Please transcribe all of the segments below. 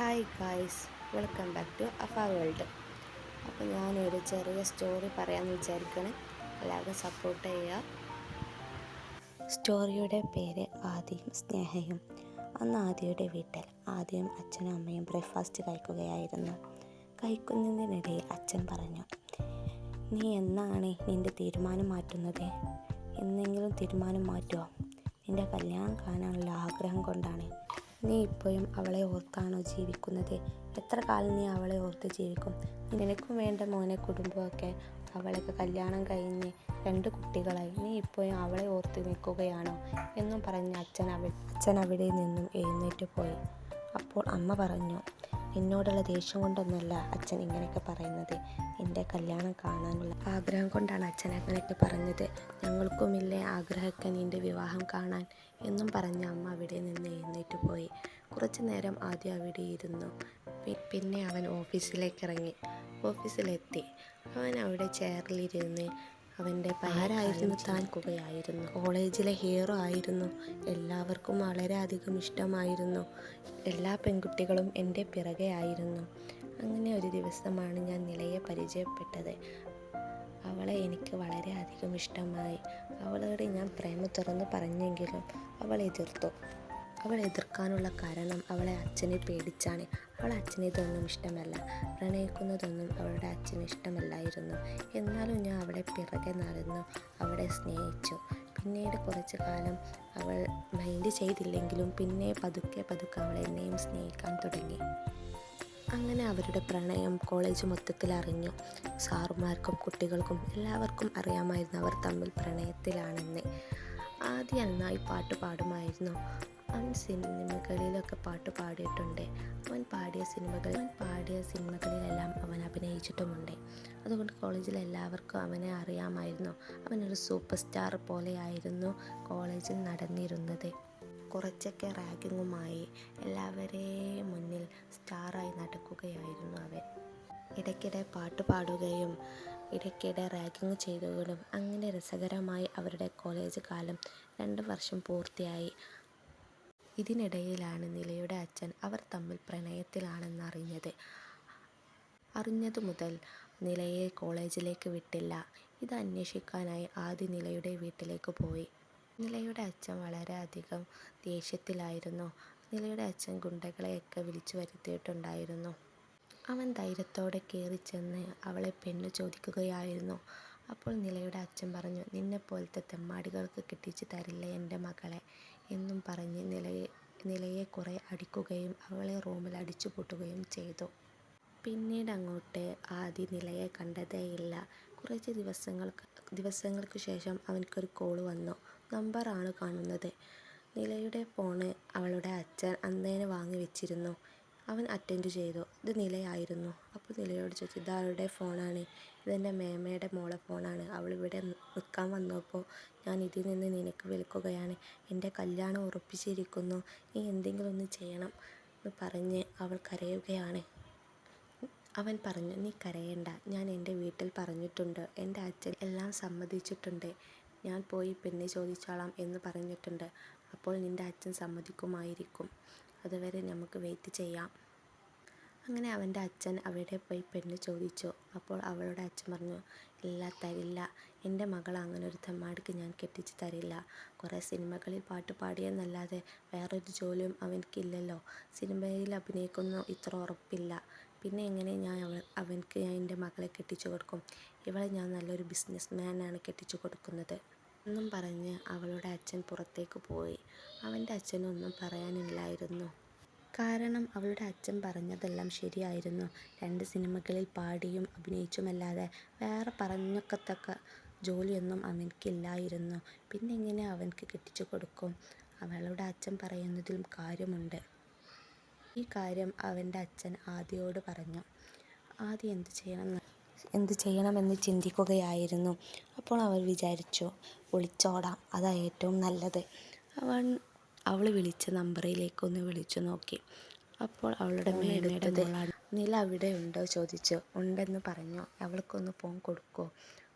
Hi guys welcome back to അഫ world അപ്പോൾ ഞാനൊരു ചെറിയ സ്റ്റോറി പറയാമെന്ന് വിചാരിക്കണം. എല്ലാവരും സപ്പോർട്ട് ചെയ്യുക സ്റ്റോറിയുടെ പേര് ആദിയും സ്നേഹയും. അന്ന് ആദിയുടെ വീട്ടിൽ ആദ്യം അച്ഛനും അമ്മയും ബ്രേക്ക്ഫാസ്റ്റ് കഴിക്കുകയായിരുന്നു. കഴിക്കുന്നതിനിടയിൽ അച്ഛൻ പറഞ്ഞു നീ എന്നാണ് നിന്റെ തീരുമാനം മാറ്റുന്നത്? എന്നെങ്കിലും തീരുമാനം മാറ്റുമോ നിന്റെ കല്യാണം കാണാനുള്ള ആഗ്രഹം കൊണ്ടാണ് നീ ഇപ്പോഴും അവളെ ഓർത്താണോ ജീവിക്കുന്നത്? എത്ര കാലം നീ അവളെ ഓർത്ത് ജീവിക്കും? നിനക്കും വേണ്ട മോനെ കുടുംബമൊക്കെ. അവളൊക്കെ കല്യാണം കഴിഞ്ഞ് രണ്ട് കുട്ടികളായി. നീ ഇപ്പോഴും അവളെ ഓർത്ത് നിൽക്കുകയാണോ? എന്നും പറഞ്ഞ് അച്ഛൻ അവ അച്ഛൻ അവിടെ നിന്നും എഴുന്നേറ്റ് പോയി. അപ്പോൾ അമ്മ പറഞ്ഞു എന്നോടുള്ള ദേഷ്യം കൊണ്ടൊന്നുമല്ല അച്ഛൻ ഇങ്ങനെയൊക്കെ പറയുന്നത്. എന്റെ കല്യാണം കാണാനുള്ള ആഗ്രഹം കൊണ്ടാണ് അച്ഛൻ അങ്ങനെയൊക്കെ പറഞ്ഞത്. ഞങ്ങൾക്കുമില്ലേ ആഗ്രഹമൊക്കെ നിന്റെ വിവാഹം കാണാൻ? എന്നും പറഞ്ഞ് അമ്മ അവിടെ നിന്ന് എഴുന്നേറ്റ് പോയി. കുറച്ചു നേരം ആദ്യം അവിടെ ഇരുന്നു. പിന്നെ അവൻ ഓഫീസിലേക്ക് ഇറങ്ങി. ഓഫീസിലെത്തി. അവൻ അവിടെ ചെയറിലിരുന്ന് അവന്റെ പാരായിരുന്നു താൻ? കുകയായിരുന്നു കോളേജിലെ ഹീറോ ആയിരുന്നു. എല്ലാവർക്കും വളരെയധികം ഇഷ്ടമായിരുന്നു. എല്ലാ പെൺകുട്ടികളും എന്റെ പിറകെ ആയിരുന്നു. അങ്ങനെ ഒരു ദിവസമാണ് ഞാൻ നിലയെ പരിചയപ്പെട്ടത്. അവളെ എനിക്ക് വളരെയധികം ഇഷ്ടമായി. അവളോട് ഞാൻ പ്രേമ തുറന്ന് പറഞ്ഞെങ്കിലും അവൾ എതിർത്തു. അവൾ എതിർക്കാനുള്ള കാരണം അവളെ അച്ഛനെ പേടിച്ചാണ്. അവളെ അച്ഛനെ ഇതൊന്നും ഇഷ്ടമല്ല. പ്രണയിക്കുന്നതൊന്നും അവളുടെ അച്ഛന് ഇഷ്ടമല്ലായിരുന്നു. എന്നാലും ഞാൻ അവളെ പിറകെ നടന്നു അവളെ സ്നേഹിച്ചു. പിന്നീട് കുറച്ച് കാലം അവൾ മൈൻഡ് ചെയ്തില്ലെങ്കിലും പിന്നെ പതുക്കെ പതുക്കെ അവൾ എന്നെയും സ്നേഹിക്കാൻ തുടങ്ങി. അങ്ങനെ അവരുടെ പ്രണയം കോളേജ് മൊത്തത്തിൽ അറിഞ്ഞു. സാറുമാർക്കും കുട്ടികൾക്കും എല്ലാവർക്കും അറിയാമായിരുന്നു അവർ തമ്മിൽ പ്രണയത്തിലാണെന്ന്. ആദ്യം നന്നായി പാട്ട് പാടുമായിരുന്നു. അവൻ സിനിമകളിലൊക്കെ പാട്ട് പാടിയിട്ടുണ്ട്. അവൻ പാടിയ സിനിമകൾ അവൻ പാടിയ സിനിമകളിലെല്ലാം അവൻ അഭിനയിച്ചിട്ടുമുണ്ട്. അതുകൊണ്ട് കോളേജിലെ എല്ലാവർക്കും അവനെ അറിയാമായിരുന്നു. അവനൊരു സൂപ്പർ സ്റ്റാർ പോലെയായിരുന്നു കോളേജിൽ നടന്നിരുന്നത്. കുറച്ചൊക്കെ റാഗിങ്ങുമായി എല്ലാവരെയും മുന്നിൽ സ്റ്റാറായി നടക്കുകയായിരുന്നു അവൻ. ഇടയ്ക്കിടെ പാട്ട് പാടുകയും ഇടയ്ക്കിടെ റാഗിങ് ചെയ്തുകൊണ്ടും അങ്ങനെ രസകരമായി അവരുടെ കോളേജ് കാലം രണ്ട് വർഷം പൂർത്തിയായി. ഇതിനിടയിലാണ് നിലയുടെ അച്ഛൻ അവർ തമ്മിൽ പ്രണയത്തിലാണെന്ന് അറിഞ്ഞത് അറിഞ്ഞതു മുതൽ നിലയെ കോളേജിലേക്ക് വിട്ടില്ല. ഇത് അന്വേഷിക്കാനായി ആദ്യ നിലയുടെ വീട്ടിലേക്ക് പോയി. നിലയുടെ അച്ഛൻ വളരെയധികം ദേഷ്യത്തിലായിരുന്നു. നിലയുടെ അച്ഛൻ ഗുണ്ടകളെയൊക്കെ വിളിച്ചു വരുത്തിയിട്ടുണ്ടായിരുന്നു. അവൻ ധൈര്യത്തോടെ കയറി ചെന്ന് അവളെ പെണ്ണ് ചോദിക്കുകയായിരുന്നു. അപ്പോൾ നിലയുടെ അച്ഛൻ പറഞ്ഞു നിന്നെ നിന്നെപ്പോലത്തെ തെമ്മാടികൾക്ക് കിട്ടിച്ച് തരില്ല എന്റെ മകളെ എന്നും പറഞ്ഞ് നിലയെ നിലയെ കുറേ അടിക്കുകയും അവളെ റൂമിൽ അടിച്ചു പൂട്ടുകയും ചെയ്തു. പിന്നീട് അങ്ങോട്ട് ആദി നിലയെ കണ്ടതേയില്ല. കുറച്ച് ദിവസങ്ങൾക്ക് ദിവസങ്ങൾക്ക് ശേഷം അവനക്കൊരു കോൾ വന്നു. നമ്പറാണ് കാണുന്നത്. നിലയുടെ ഫോണ് അവളുടെ അച്ഛൻ അന്നേനെ വാങ്ങി വെച്ചിരുന്നു. അവൻ അറ്റൻഡ് ചെയ്തു. ഇത് നിലയായിരുന്നു. അപ്പോൾ നിലയോട് ചോദിച്ചു ഇതാരുടെ ഫോണാണ്? ഇതെന്റെ മേമയുടെ മോളെ ഫോണാണ്. അവൾ ഇവിടെ നിൽക്കാൻ വന്നപ്പോൾ ഞാൻ ഇതിൽ നിന്ന് നിനക്ക് വിളിക്കുകയാണ് എന്റെ കല്യാണം ഉറപ്പിച്ചിരിക്കുന്നു. നീ എന്തെങ്കിലും ഒന്ന് ചെയ്യണം എന്ന് പറഞ്ഞ് അവൾ കരയുകയാണ്. അവൻ പറഞ്ഞു നീ കരയേണ്ട. ഞാൻ എന്റെ വീട്ടിൽ പറഞ്ഞിട്ടുണ്ട്. എന്റെ അച്ഛൻ എല്ലാം സമ്മതിച്ചിട്ടുണ്ട്. ഞാൻ പോയി പെണ്ണ് ചോദിച്ചോളാം എന്ന് പറഞ്ഞിട്ടുണ്ട്. അപ്പോൾ നിന്റെ അച്ഛൻ സമ്മതിക്കുമായിരിക്കും. അതുവരെ നമുക്ക് വെയിറ്റ് ചെയ്യാം. അങ്ങനെ അവന്റെ അച്ഛൻ അവിടെ പോയി പെണ്ണ് ചോദിച്ചു. അപ്പോൾ അവളുടെ അച്ഛൻ പറഞ്ഞു ഇല്ല തരില്ല. എന്റെ മകൾ അങ്ങനെ ഒരു തെമ്മാടിക്ക് ഞാൻ കെട്ടിച്ച് തരില്ല. കുറേ സിനിമകളിൽ പാട്ട് പാടിയെന്നല്ലാതെ വേറൊരു ജോലിയും അവനക്കില്ലല്ലോ. സിനിമയിൽ അഭിനയിക്കുന്നു ഇത്ര ഉറപ്പില്ല. പിന്നെ എങ്ങനെ ഞാൻ അവ അവനക്ക് ഞാൻ എന്റെ മകളെ കെട്ടിച്ചു കൊടുക്കും? ഇവളെ ഞാൻ നല്ലൊരു ബിസിനസ് മാനാണ് കെട്ടിച്ചു കൊടുക്കുന്നത്. എന്നും പറഞ്ഞ് അവളുടെ അച്ഛൻ പുറത്തേക്ക് പോയി. അവന്റെ അച്ഛനൊന്നും പറയാനില്ലായിരുന്നു. കാരണം അവളുടെ അച്ഛൻ പറഞ്ഞതെല്ലാം ശരിയായിരുന്നു. രണ്ട് സിനിമകളിൽ പാടിയും അഭിനയിച്ചുമല്ലാതെ വേറെ പറഞ്ഞൊക്കത്തക്ക ജോലിയൊന്നും അവനക്കില്ലായിരുന്നു പിന്നെ എങ്ങനെ അവനക്ക് കെട്ടിച്ചു കൊടുക്കും? അവളുടെ അച്ഛൻ പറയുന്നതിലും കാര്യമുണ്ട്. ഈ കാര്യം അവന്റെ അച്ഛൻ ആദിയോട് പറഞ്ഞു. ആദി എന്ത് ചെയ്യണം? എന്ത് ചെയ്യണമെന്ന് ചിന്തിക്കുകയായിരുന്നു. അപ്പോൾ അവൾ വിചാരിച്ചു ഒളിച്ചോടാം അതാ ഏറ്റവും നല്ലത്. അവൻ അവൾ വിളിച്ച നമ്പറിലേക്ക് ഒന്ന് വിളിച്ചു നോക്കി. അപ്പോൾ അവളുടെ മേടയുടെ മോളാണ്. നില അവിടെ ഉണ്ടോ? ചോദിച്ചു. ഉണ്ടെന്ന് പറഞ്ഞു. അവൾക്കൊന്ന് ഫോൺ കൊടുക്കോ.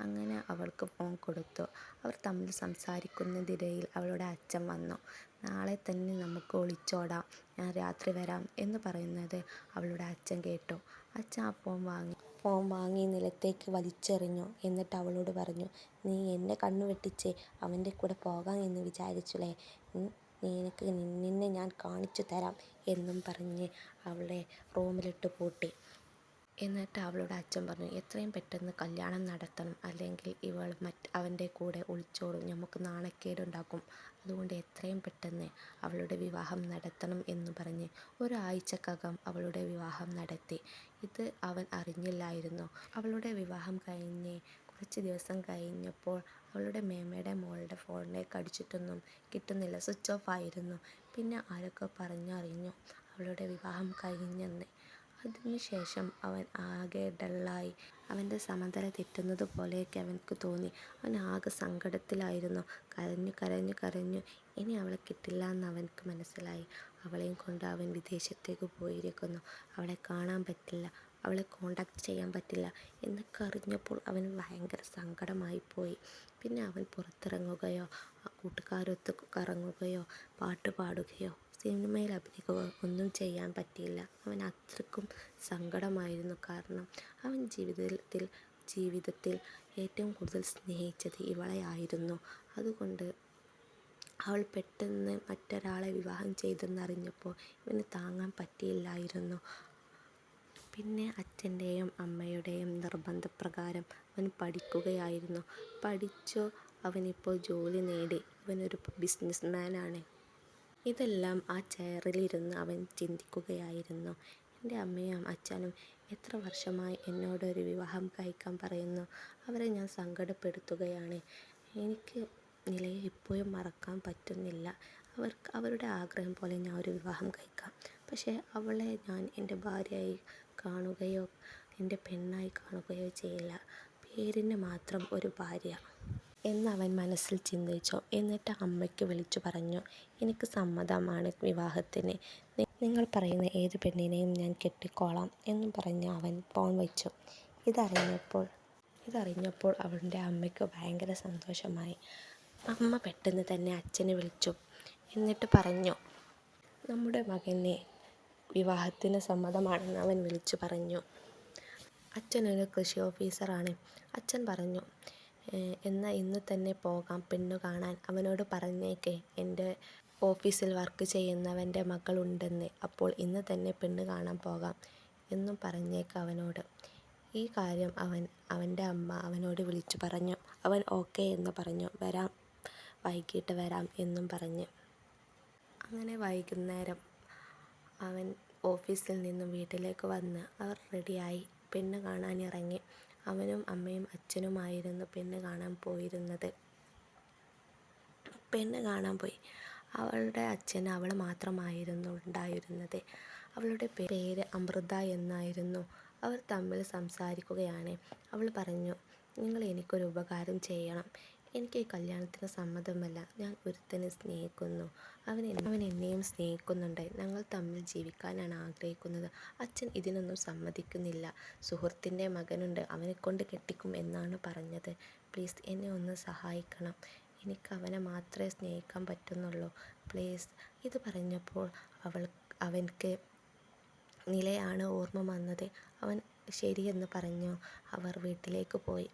അങ്ങനെ അവൾക്ക് ഫോൺ കൊടുത്തു. അവർ തമ്മിൽ സംസാരിക്കുന്നതിനിടയിൽ അവളുടെ അച്ഛൻ വന്നു. "നാളെ തന്നെ നമുക്ക് ഒളിച്ചോടാം. ഞാൻ രാത്രി വരാം" എന്ന് പറയുന്നത് അവളുടെ അച്ഛൻ കേട്ടു. അച്ഛൻ ആ ഫോൺ വാങ്ങി ഫോൺ വാങ്ങി നിലത്തേക്ക് വലിച്ചെറിഞ്ഞു. എന്നിട്ട് അവളോട് പറഞ്ഞു "നീ എന്നെ കണ്ണു വെട്ടിച്ച് അവന്റെ കൂടെ പോകാം എന്ന് വിചാരിച്ചുല്ലേ? നിനക്ക് നിന്നെ ഞാൻ കാണിച്ചു തരാം" എന്നും പറഞ്ഞ് അവളെ റൂമിലിട്ട് പൂട്ടി. എന്നിട്ട് അവളുടെ അച്ഛൻ പറഞ്ഞു "എത്രയും പെട്ടെന്ന് കല്യാണം നടത്തണം. അല്ലെങ്കിൽ ഇവൾ മറ്റ് അവന്റെ കൂടെ ഒളിച്ചോടും. നമുക്ക് നാണക്കേടുണ്ടാക്കും. അതുകൊണ്ട് എത്രയും പെട്ടെന്ന് അവളുടെ വിവാഹം നടത്തണം" എന്ന് പറഞ്ഞ് ഒരാഴ്ചക്കകം അവളുടെ വിവാഹം നടത്തി. ഇത് അവൻ അറിഞ്ഞില്ലായിരുന്നു. അവളുടെ വിവാഹം കഴിഞ്ഞ് കുറച്ച് ദിവസം കഴിഞ്ഞപ്പോൾ അവളുടെ മേമയുടെ മോളുടെ ഫോണിലേക്ക് അടിച്ചിട്ടൊന്നും കിട്ടുന്നില്ല. സ്വിച്ച് ഓഫ് ആയിരുന്നു. പിന്നെ ആരൊക്കെ പറഞ്ഞറിഞ്ഞു അവളുടെ വിവാഹം കഴിഞ്ഞെന്ന്. അതിനുശേഷം അവൻ ആകെ ഡള്ളായി. അവന്റെ സമനില തെറ്റുന്നത് പോലെയൊക്കെ അവനക്ക് തോന്നി. അവൻ ആകെ സങ്കടത്തിലായിരുന്നു. കരഞ്ഞു കരഞ്ഞു കരഞ്ഞു. ഇനി അവളെ കിട്ടില്ല എന്ന് അവനക്ക് മനസ്സിലായി. അവളെയും കൊണ്ട് അവൻ വിദേശത്തേക്ക് പോയിരിക്കുന്നു. അവളെ കാണാൻ പറ്റില്ല. അവളെ കോണ്ടാക്ട് ചെയ്യാൻ പറ്റില്ല എന്നൊക്കെ അറിഞ്ഞപ്പോൾ അവന് ഭയങ്കര സങ്കടമായിപ്പോയി. പിന്നെ അവൻ പുറത്തിറങ്ങുകയോ കൂട്ടുകാരൊത്ത് കറങ്ങുകയോ പാട്ട് പാടുകയോ സിനിമയിൽ അഭിനയിക്കുക ഒന്നും ചെയ്യാൻ പറ്റിയില്ല. അവന് അത്രയ്ക്കും സങ്കടമായിരുന്നു. കാരണം അവൻ ജീവിതത്തിൽ ജീവിതത്തിൽ ഏറ്റവും കൂടുതൽ സ്നേഹിച്ചത് ഇവളെയായിരുന്നു. അതുകൊണ്ട് അവൾ പെട്ടെന്ന് മറ്റൊരാളെ വിവാഹം ചെയ്തെന്നറിഞ്ഞപ്പോൾ ഇവന് താങ്ങാൻ പറ്റിയില്ലായിരുന്നു. പിന്നെ അച്ഛന്റെയും അമ്മയുടെയും നിർബന്ധപ്രകാരം അവൻ പഠിക്കുകയായിരുന്നു. പഠിച്ചു അവനിപ്പോൾ ജോലി നേടി. അവനൊരു ബിസിനസ്മാനാണ്. ഇതെല്ലാം ആ ചെയറിലിരുന്ന് അവൻ ചിന്തിക്കുകയായിരുന്നു. "എന്റെ അമ്മയും അച്ഛനും എത്ര വർഷമായി എന്നോട് ഒരു വിവാഹം കഴിക്കാൻ പറയുന്നു. അവരെ ഞാൻ സങ്കടപ്പെടുത്തുകയാണ്. എനിക്ക് നിലയെ ഇപ്പോഴും മറക്കാൻ പറ്റുന്നില്ല. അവർക്ക് അവരുടെ ആഗ്രഹം പോലെ ഞാൻ ഒരു വിവാഹം കഴിക്കാം. പക്ഷേ അവളെ ഞാൻ എന്റെ ഭാര്യയായി കാണുകയോ എന്റെ പെണ്ണായി കാണുകയോ ചെയ്യില്ല. പേരിന് മാത്രം ഒരു ഭാര്യ. " എന്ന് അവൻ മനസ്സിൽ ചിന്തിച്ചു. എന്നിട്ട് അമ്മയ്ക്ക് വിളിച്ചു പറഞ്ഞു "എനിക്ക് സമ്മതമാണ് വിവാഹത്തിന്. നിങ്ങൾ പറയുന്ന ഏത് പെണ്ണിനെയും ഞാൻ കെട്ടിക്കോളാം" എന്നും പറഞ്ഞ് അവൻ ഫോൺ വെച്ചു. ഇതറിഞ്ഞപ്പോൾ ഇതറിഞ്ഞപ്പോൾ അവളുടെ അമ്മയ്ക്ക് ഭയങ്കര സന്തോഷമായി. അമ്മ പെട്ടെന്ന് തന്നെ അച്ഛനെ വിളിച്ചു. എന്നിട്ട് പറഞ്ഞു "നമ്മുടെ മകന് വിവാഹത്തിന് സമ്മതമാണെന്ന്" അവൻ വിളിച്ചു പറഞ്ഞു. അച്ഛനൊരു കൃഷി ഓഫീസറാണ്. അച്ഛൻ പറഞ്ഞു "എന്നാൽ ഇന്ന് തന്നെ പോകാം പെണ്ണു കാണാൻ. അവനോട് പറഞ്ഞേക്ക് എന്റെ ഓഫീസിൽ വർക്ക് ചെയ്യുന്നവന്റെ മകളുണ്ടെന്ന് അപ്പോൾ ഇന്ന് തന്നെ പെണ്ണ് കാണാൻ പോകാം എന്നും പറഞ്ഞേക്ക് അവനോട്. " ഈ കാര്യം അവൻ അവന്റെ അമ്മ അവനോട് വിളിച്ചു പറഞ്ഞു. അവൻ ഓക്കെ എന്ന് പറഞ്ഞു. "വരാം വൈകിട്ട് വരാം" എന്നും പറഞ്ഞ്. അങ്ങനെ വൈകുന്നേരം അവൻ ഓഫീസിൽ നിന്നും വീട്ടിലേക്ക് വന്ന് അവർ റെഡിയായി പെണ്ണ് കാണാനിറങ്ങി. അവനും അമ്മയും അച്ഛനുമായിരുന്നു പെണ്ണ് കാണാൻ പോയിരുന്നത്. പെണ്ണ് കാണാൻ പോയി. അവളുടെ അച്ഛൻ അവൾ മാത്രമായിരുന്നു ഉണ്ടായിരുന്നത്. അവളുടെ പേര് അമൃത എന്നായിരുന്നു. അവർ തമ്മിൽ സംസാരിക്കുകയാണ്. അവൾ പറഞ്ഞു "നിങ്ങൾ എനിക്കൊരു ഉപകാരം ചെയ്യണം. എനിക്ക് ഈ കല്യാണത്തിന് സമ്മതമല്ല. ഞാൻ ഒരുത്തനെ സ്നേഹിക്കുന്നു. അവൻ അവൻ എന്നെയും സ്നേഹിക്കുന്നുണ്ട്. ഞങ്ങൾ തമ്മിൽ ജീവിക്കാനാണ് ആഗ്രഹിക്കുന്നത്. അച്ഛൻ ഇതിനൊന്നും സമ്മതിക്കുന്നില്ല. സുഹൃത്തിന്റെ മകനുണ്ട്. അവനെ കൊണ്ട് കെട്ടിക്കും എന്നാണ് പറഞ്ഞത്. പ്ലീസ് എന്നെ ഒന്ന് സഹായിക്കണം. എനിക്ക് അവനെ മാത്രമേ സ്നേഹിക്കാൻ പറ്റുന്നുള്ളൂ. പ്ലീസ്" ഇത് പറഞ്ഞപ്പോൾ അവൾ അവൻക്ക് നിലയാണ് ഓർമ്മ വന്നത്. അവൻ ശരിയെന്ന് പറഞ്ഞു അവർ വീട്ടിലേക്ക് പോയി.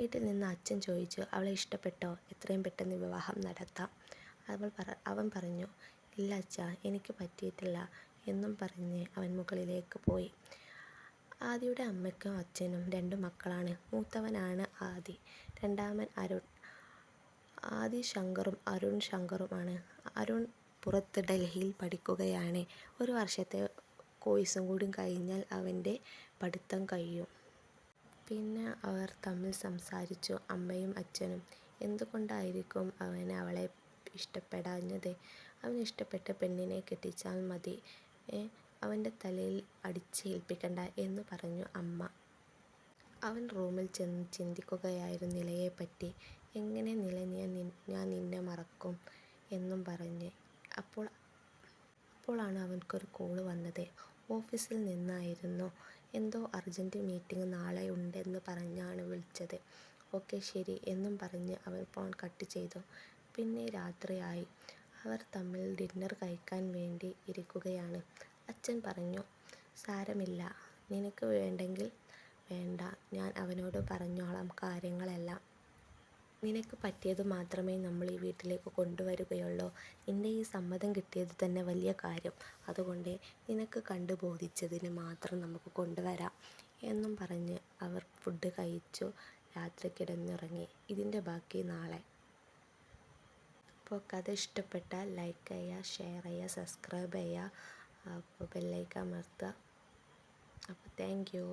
വീട്ടിൽ നിന്ന് അച്ഛൻ ചോദിച്ചു "അവളെ ഇഷ്ടപ്പെട്ടോ? എത്രയും പെട്ടെന്ന് വിവാഹം നടത്താം. അവൾ പറ " അവൻ പറഞ്ഞു "ഇല്ല അച്ഛാ എനിക്ക് പറ്റിയിട്ടില്ല" എന്നും പറഞ്ഞ് അവൻ മുകളിലേക്ക് പോയി. ആദിയുടെ അമ്മയ്ക്കും അച്ഛനും രണ്ട് മക്കളാണ്. മൂത്തവനാണ് ആദി. രണ്ടാമൻ അരുൺ. ആദി ശങ്കറും അരുൺ ശങ്കറുമാണ്. അരുൺ പുറത്ത് ഡൽഹിയിൽ പഠിക്കുകയാണ്. ഒരു വർഷത്തെ കോഴ്സും കൂടി കഴിഞ്ഞാൽ അവന്റെ പഠിത്തം കഴിയും. പിന്നെ അവർ തമ്മിൽ സംസാരിച്ചു. അമ്മയും അച്ഛനും എന്തുകൊണ്ടായിരിക്കും അവന് അവളെ ഇഷ്ടപ്പെടാഞ്ഞത്. അവന് ഇഷ്ടപ്പെട്ട പെണ്ണിനെ കെട്ടിച്ചാൽ മതി. അവന്റെ തലയിൽ അടിച്ചേൽപ്പിക്കണ്ട എന്ന് പറഞ്ഞു അമ്മ. അവൻ റൂമിൽ ചെന്ന് ചിന്തിക്കുകയായിരുന്നു നിലയെപ്പറ്റി. എങ്ങനെ നില ഞാൻ ഞാൻ നിന്നെ മറക്കും എന്നും പറഞ്ഞ്. അപ്പോൾ അപ്പോഴാണ് അവൻക്കൊരു കോൾ വന്നത്. ഓഫീസിൽ നിന്നായിരുന്നു. എന്തോ അർജന്റ് മീറ്റിംഗ് നാളെ ഉണ്ടെന്ന് പറഞ്ഞാണ് വിളിച്ചത്. ഓക്കെ ശരി എന്നും പറഞ്ഞ് അവൻ ഫോൺ കട്ട് ചെയ്തു. പിന്നെ രാത്രിയായി. അവർ തമ്മിൽ ഡിന്നർ കഴിക്കാൻ വേണ്ടി ഇരിക്കുകയാണ്. അച്ഛൻ പറഞ്ഞു സാരമില്ല നിനക്ക് വേണ്ടെങ്കിൽ വേണ്ട ഞാൻ അവനോട് പറഞ്ഞോളാം കാര്യങ്ങളെല്ലാം. നിനക്ക് പറ്റിയത് മാത്രമേ നമ്മൾ ഈ വീട്ടിലേക്ക് കൊണ്ടുവരികയുള്ളൂ. നിന്റെ ഈ സമ്മതം കിട്ടിയത് തന്നെ വലിയ കാര്യം. അതുകൊണ്ട് നിനക്ക് കണ്ടു ബോധിച്ചതിന് മാത്രം നമുക്ക് കൊണ്ടുവരാം എന്നും പറഞ്ഞ് അവർ ഫുഡ് കഴിച്ചു രാത്രി കിടന്നിറങ്ങി ഇതിന്റെ ബാക്കി നാളെ. അപ്പോൾ കഥ ഇഷ്ടപ്പെട്ടാൽ ലൈക്ക് ചെയ്യുക, ഷെയർ ചെയ്യുക, സബ്സ്ക്രൈബ് ചെയ്യുക, അപ്പോൾ ബെല്ലൈക്കൺ അമർത്തുക. അപ്പോൾ താങ്ക് യു.